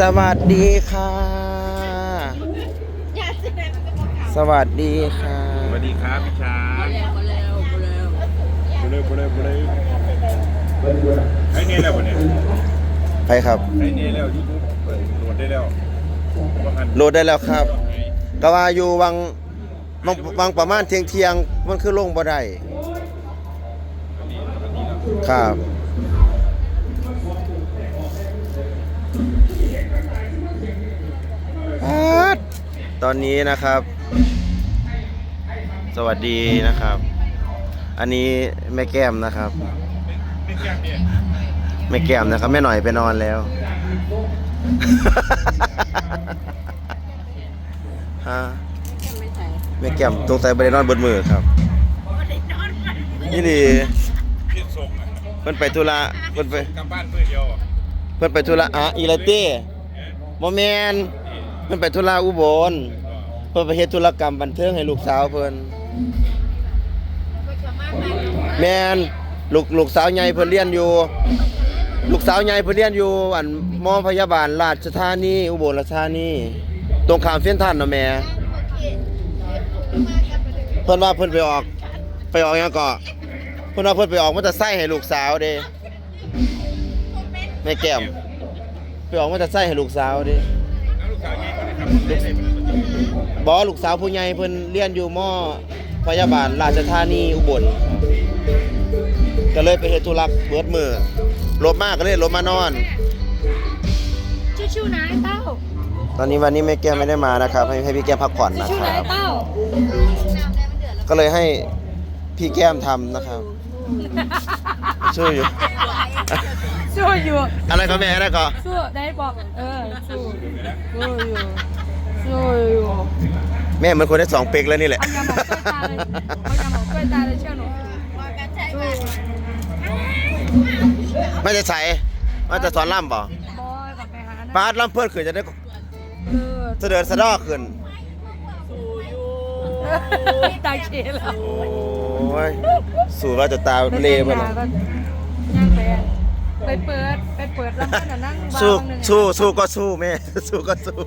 สวัสดีค่ะ สวัสดีค่ะ สวัสดีครับพี่ช้างมาแล้วมาแล้วมาแล้วมาแล้วมาแล้วไอ้เนี่ยแล้ววันนี้ไปครับ ไอ้เนี่ยแล้วยูทูบเปิดโหลดได้แล้วว่าหันโหลดได้แล้วครับก็ว่าอยู่วังวังวังประมาณเที่ยงเที่ยงมันคือลงบ่ได้ครับ ตอนนี้นะครับ สวัสดีนะครับ อันนี้แม่แก้มนะครับไม่แก้มเนี่ยแม่แก้มนะครับแม่หน่อยไปนอนแล้ว ฮะแม่แก้มตรงใส่บริโนอนบนมือครับนี่ดีพี่ส่งอะเพิ่นไปธุระเพิ่นไปกลับบ้านเพื่อเดียวเพิ่นไปธุระอะอีไรเต้บ่แม่นเพิ่นไปธุระอุบลเพิ่นไปเฮ็ดธุรกรรมบันเทิงให้ลูกสาวเพิ่นแม่นลูกลูกสาวใหญ่เพิ่นเรียนอยู่ ลูกสาวใหญ่เพิ่นเรียนอยู่อันมอพยาบาลราชธานีอุบลราชธานีตรงข้ามเส้นท่างเนาะแม่เพิ่นว่าเพิ่นไปออก ไปออกหยังก็เพิ่นว่าเพิ่นไปออกมอเตอร์ไซค์ให้ลูกสาวเด้แม่แก้มไปออกมอเตอร์ไซค์ให้ลูกสาวเด้ แล้วลูกสาวไงก็ได้ทำได้เลยบ่ลูกสาวผู้ใหญ่เพิ่นเรียนอยู่มอพยาบาลราชธานีอุบล ก็เลยไปเฮ็ดธุระเบิดมือรถมาก็เลยรถมานอน ชิวๆนะไอ้เต้าตอนนี้วันนี้แม่แก้มไม่ได้มานะครับ ให้ให้พี่แก้มพักผ่อนนะชิวคๆนะรัไอ้บ เต้า ก็เลยให้พี่แก้มทำนะครับ ช่วยอยู่ สู้อยู่ อะไรก็แม่อะไรก็สู้ได้บอกเออสู้สู้อยู่สู้อยู่แม่เหมือนคนได้สองเป๊กแล้วนี่แหละเอายาหมองกล้วยตาเลยเอายาหมองกล้วยตาเลยเชื่อหนูสู้ไม่จะใส่ว่าจะสอนล่ำป่ะบอยกับไปหานะปาดล่ำเพื่อนขึ้นจะได้เออเสด็จสะดอกขึ้น ตายเชแล้วโอ้ย สู่ว่าจะตาเละไปแล้แล้ววย่างไปไปเปิดไปเปิดแล้วก็นั่งบาสู้ร์หนึ่งสู้สู้ก็สู้แม่ สู้ก็สู้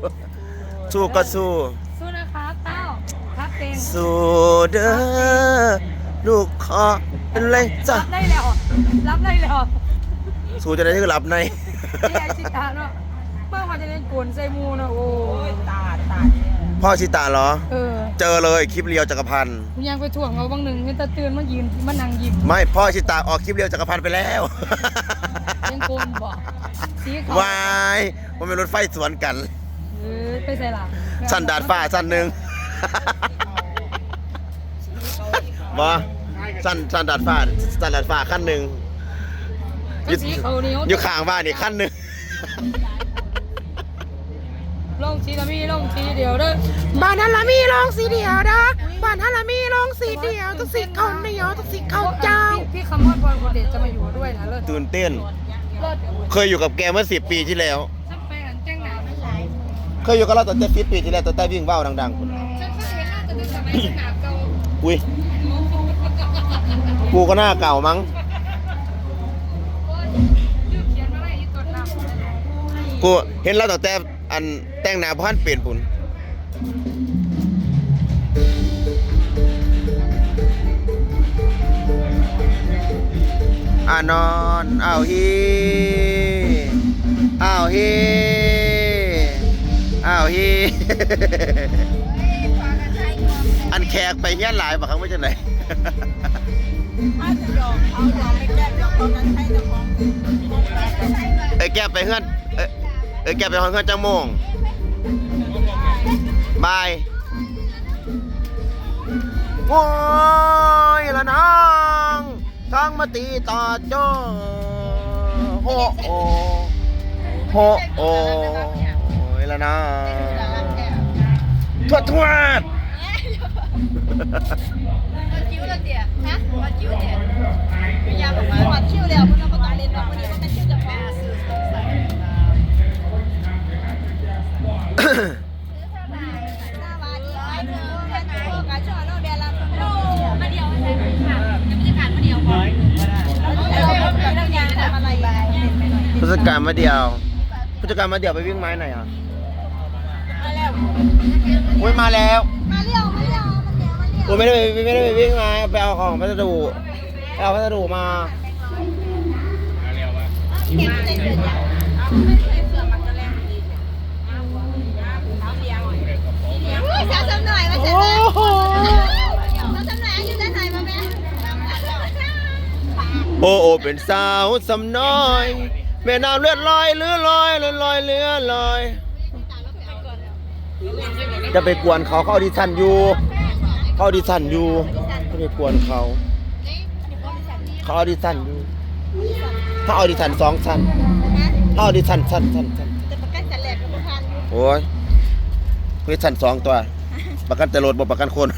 สู้ก็สู้ สู้นะคะเต้าครับเต็งสู้เด้อลูกขอเป็นไรจ้ะรับได้แล้วรับได้แล้วสู้จะได้คือหลับในนี่ไอชิตาเนาะเมื่อวานจะเล่นกวนใส่มูเนาะโอ้ยตาตา พ่อชิตาเหรอ เออเจอเลยคลิปเรียวจักรพันธ์กูยังไปถ่วงเอาบางหนึ่งเห็นแตาตื่นมายืนมานั่งยิ้มไม่พ่อชิตาออกคลิปเรียวจักรพันธ์ไปแล้ว ยังโกนบอกสีเขาวายมันเป็นรถไฟสวนกัน เออไปใส่หลังสั้นดาดฟ้าสั้นหนึ่งบอสั้นสั้นดาดฟ้าสั้นดาดฟ้าขั้นหนึ่งก็สีเขาเหนียว อยู่ข้างบ้านนี่ขั้นหนึ่ง ลงสีละมีลงสีเดียวเด้อบ้านฮันละมีลองสีเดียวนะบ้านฮันละมีลองสีเดียวต้องสีข้าวเหนียวต้องสีข้าวเจ้าพี่พี่คำมอดบอลคนเด็ดจะมาอยู่ด้วยนะเลิศตื่นเต้น เลิศเคยอยู่กับแกเมื่อสิบปีที่แล้ว ฉันไปอันแจ้งหนาวไม่ไหลเคยอยู่กับเราตั้งแต่สิบปีที่แล้วตั้งแต่วิ่งเบ้าดังๆคุณฉันก็เห็นน่าจะได้สมัยสนามเก่าอุ้ยกูก็หน้าเก่ามั้งโอ้ยลืมเขียนมาไว้อีตัวน้ำกูเห็นเราตั้งแต่อัน แต่งหน้าพันเปลี่ยนปุ่นอ่านอนอ้าวฮีอ้าวฮีอ้าวฮีอันแขกไปเฮียนหลายบ่ครั้งไม่ใช่ไหนเอ้ยแก้ไปเฮือนเอ้ยแก้ไปห้องเฮือนจังโมง บายโอ้ยละนางทั้งมาตีต่อโจ้โฮโอโฮโอยละนางทวดทวดมาคิ้วแล้วเตี๋ยฮะวัดคิ้วเตี๋ยพยายามบอกว่าวัดคิ้วแล้วมันก็ต้องเล่นว่าวันนี้มันเป็นคิ้วจะแพ้ แล้วเราแบบเรายังทำอะไรทศกาลมาเดียวผู้จัดการมาเดี๋ยวไปวิ่งไม้ไหนอะมาแล้วโอ้ยมาแล้วมาเรียวมาเรียวมาเรียวมาเรียวโอ้ยไม่ได้ไปไม่ได้ไปวิ่งมาไปเอาของพัสดุไปเอาพัสดุมาเก็บในเสื้อจ้ะเสื้อมันก็แรงดีอุ้ยสาวสำหน่อยมาเสร็จแล้วสาวสำหน่อยอยู่ด้านไหนมาแม่โอ้โอเป็นสาวสำน้อย แม่น้ำเลือดลอยเลือลอยเลือลอยเลือลอย จะไปกวนเขาเขาออดิชั่นอยู่เขาออดิชั่นอยู่จะไปกวนเขาเขาออดิชั่นอยู่ถ้าออดิชั่นสองชั้นถ้าออดิชั่นชั้นชั้นชั้นแต่ประกันสันแหลกกับประกันอยู่โอ้ยเพื่อชั้นสองตัว ประกันแต่รถบ่ประกันคน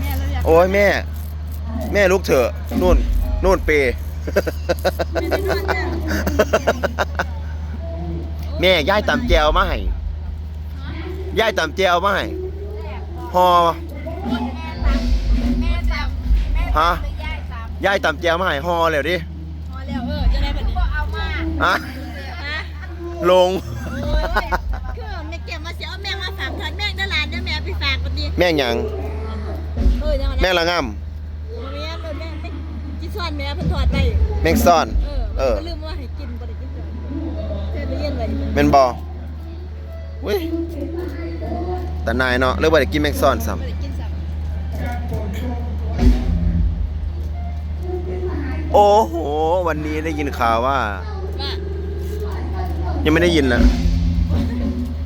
แม่เราอยากโอ้ยแม่ แม่ลุกเถอะนู่นนู่นเป แม่ย่ายตำแจวมาให้ย่ายตำแจวมาให้ฮอแม่จำแม่ฮะย่ายจำย่ายตำแจวมาให้ฮอแล้วดิพอแล้วเออจะได้แบบนี้เอามาอะฮะลงโอ้ยคือแม่เก็บมาเสียเอาแม่มาฝากทอนแม่งได้หลานเด้อแม่ไปฝากกันดีแม่งหยังเออจังหวะแม่นั้นละง่แม่เออแม่แม่จิ ซ่อนแม่เพิ่นถอดไปำแม่งซ่อน เอเอออก็ลืมว่าให้กินบ่ได้กินเลยเธอไปเย็นเลยแม่นบออุ้ยแต่นายเนาะเรื่องว่าได้กินแม่งซ่อนซ้บ่ได้กินซ้ำโอ้โห วันนี้ได้ยินข่าวว่าำว่ายังไม่ได้ยินนะ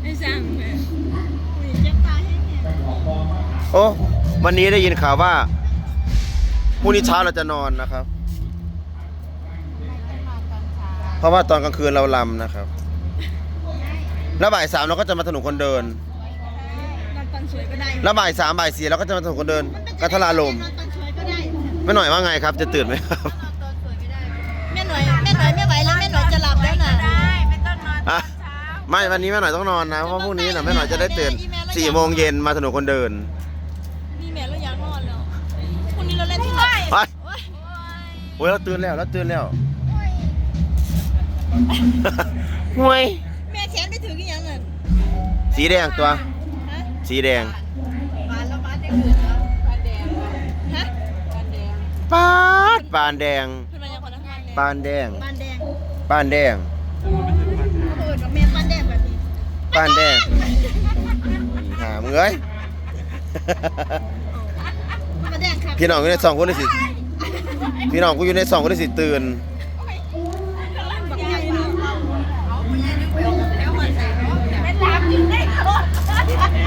ไม่สั่งแม่อุ้ยเจ็บตาให้แม่โอ้วันนี้ได้ยินข่าวว่า พรุ่งนี้เช้าเราจะนอนนะครับ เพราะว่าตอนกลางคืนเราลำนะครับ แล้วบ่ายสามเราก็จะมาถนนคนเดิน นอนตอนสวยก็ได้แล้วบ่ายสามบ่ายสี่เราก็จะมาถนนคนเดินกัทลาลมนอนตอนสวยก็ได้ไม่หน่อยว่าไงครับ จะตื่นไหมครับแม่หน่อยแม่หน่อยไม่ไหวแล้วแม่หน่อยจะหลับแล้วนะได้ไม่ต้องนอนอะไม่วันนี้แม่หน่อยต้องนอนนะเพราะพรุ่งนี้นะแม่หน่อยจะได้ตื่นสี่โมงเย็นมาถนนคนเดินนี่แม่เราอยากนอนแล้วพรุ่งนี้เราเล่นที่ ไหนไปโอ๊ยโอ้ยเราตื่นแล้วเราตื่นแล้วห่วยแม่แขนไปถึงกี่ยังเงินสีแดงตัว ฮะสีแดงบานแล้วบานได้เกิดแล้วบานแดงฮะบานแดงปาดปานแดงเพื่อนมายังคนละบานปานแดงบานแดงปานแดงเออดอกแม่บานแดงแบบนี้ ปานแดงหามึงเอ้ย พี่น้องอยู่ในสองคนได้สิพี่น้องกูอยู่ในสองคนได้สิตื่นบักใหญ่เนาะเอาไปยังนึกไปออกแล้วมันใส่เนาะแม่ตามอยู่ได้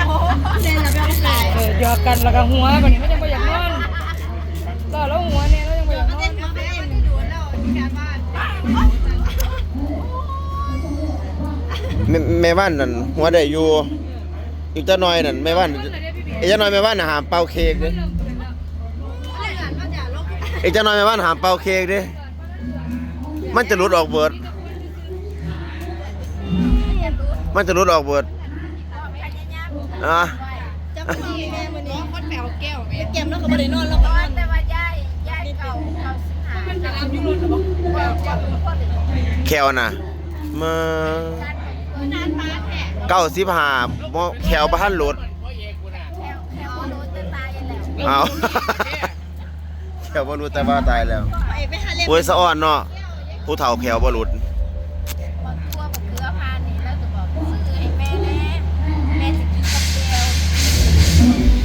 โอ้โหเล่นแล้วก็ใส่เออหยอกกันแล้วก็หัวบัดนี้มันยังบ่อยากนอนต่อแล้วหัวเนี่ยแล้วยังบ่อยากนอนแม่แม่บ้านนั่นหัวได้อยู่อีกเจ้าน้อยนั่นแม่บ้านอีกเจ้าน้อยแม่บ้านน่ะหามเป่าเค้กเด้อี กเจ้าน้อยแม่บ้านหามเป่าเค้กด้มันจะหลุดออกเบิด มันจะหลุดออกเบิดอะจะมาดีแม่วันนี้คนแมวแก้วแม่แก้มแล้วก็บ่ได้นอนแล้วก็นอนแต่ว่ายายยายเก่าเก่าสิหามันจะรับอยู่รุ่นหรือบ่แก้วแควน่ะมาน้ำปลาแท้เก้าสิบห้าแควบ้านหลุดแถวโดนจะตายแล้วเอา แควบ่หลุดแต่ว่าตายแล้วไปไปหาเล่มโอ้ยสะอ่อนเนาะผู้เฒ่าแควบ่หลุดบักทั่วบักเกลือพานี่แล้วจะบอกซื้อให้แม่แน่แม่สิกินกับแก้ว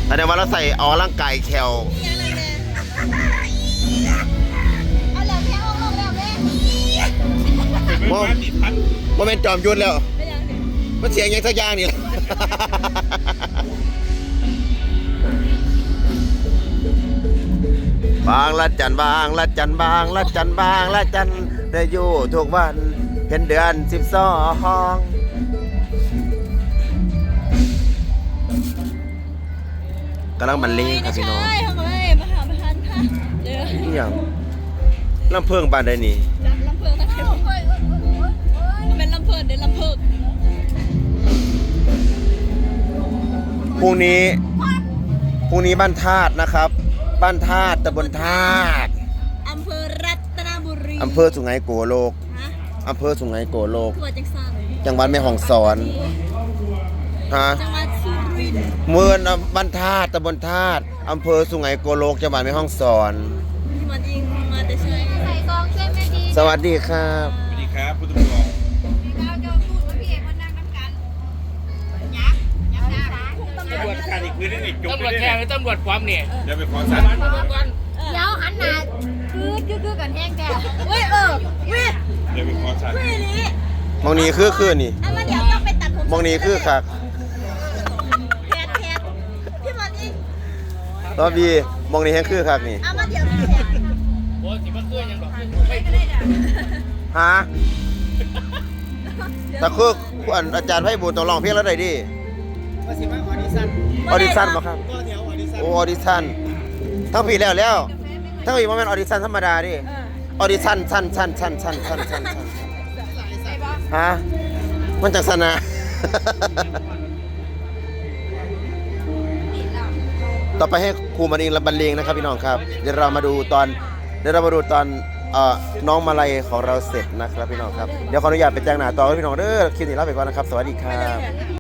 แสดงว่าเราใส่ออกกำลังกายแควเอาแล้วแม่เอาลงแล้วแม่บ่บ่แม่นจอมยุทธแล้ว เป็นยังไงมันเสียงยังสักอย่างนี่ บางละจันบางละจันบางละจันบางละจันได้อยู่ทุกวันเห็นเดือนสิบสองกำลังบรรเลงครับพี่น้องใช่ทำไมมาหาประธานค่ะเดี๋ยวนี่อย่างลำเพิงบานใดนี่จับลำเพิงตั้งแต่มันเป็นลำเพิงเดี๋ยวลำเพิงพรุ่งนี้พรุ่งนี้บ้านธาตุนะครับ บ้านธาตุตำบลธาตุอำเภอรัตนอำเภอสุไหงโกโลกอำเภอสุไหงโกโลก ตัวจังสันจังหวัดแม่ฮ่องสอนฮะจังหวัดสุรินทร์เมืองบ้านธาตุตำบลธาตุอำเภอสุไหงโกโลกจังหวัดแม่ฮ่องสอน ที่มันอิงมาแต่ใช่ใส่กองช่วยแม่ดี สวัสดีครับ นนี่จุกตำรเลวจยแท้เนี่ยหรือตำรวจความเนี่ยเดี๋ยวไปขอสารมาดูก่อนเดี๋ยวหันหน้าคือคือคือกันแห้งแกเว้ยเออเว้ยเดี๋ยวไปขอสารเว้ยนี้มองนี้คือคือนี่อันมาเดี๋ยวต้องไปตัดผมมองนี้คือคักแทนแทนพี่มันอิงตอนบีมองนี้แห้งคือคักนี่เอามาเดี๋ยวพี่แทนโอ้สิมาเกื้อยังดอกฮะแต่คืออันอาจารย์ไพบูลย์ต้องร้องเพลงแล้วได้ดิ ออริชันออบ่ครับโอออริชันทั้งผีแล้วแล้วทั้งผีมันเป็นออริชันธรรมดาดิออริชันชั้นชั้นชั้นชั้นชั้นชั้นชั้นฮะมันจากสนาต่อไปให้ครูมานิงและบรรเลงนะครับพี่น้องครับ เดี๋ยวเรามาดูตอนเดี๋ยวเรามาดูตอนน้องมาลัยของเราเสร็จนะครับพี่น้องครับ เดี๋ยวขออนุญาตไปแจ้งหน้าต่อพี่น้องเด้อคลิปนี้ลาไปก่อนนะครับ สวัสดีครับ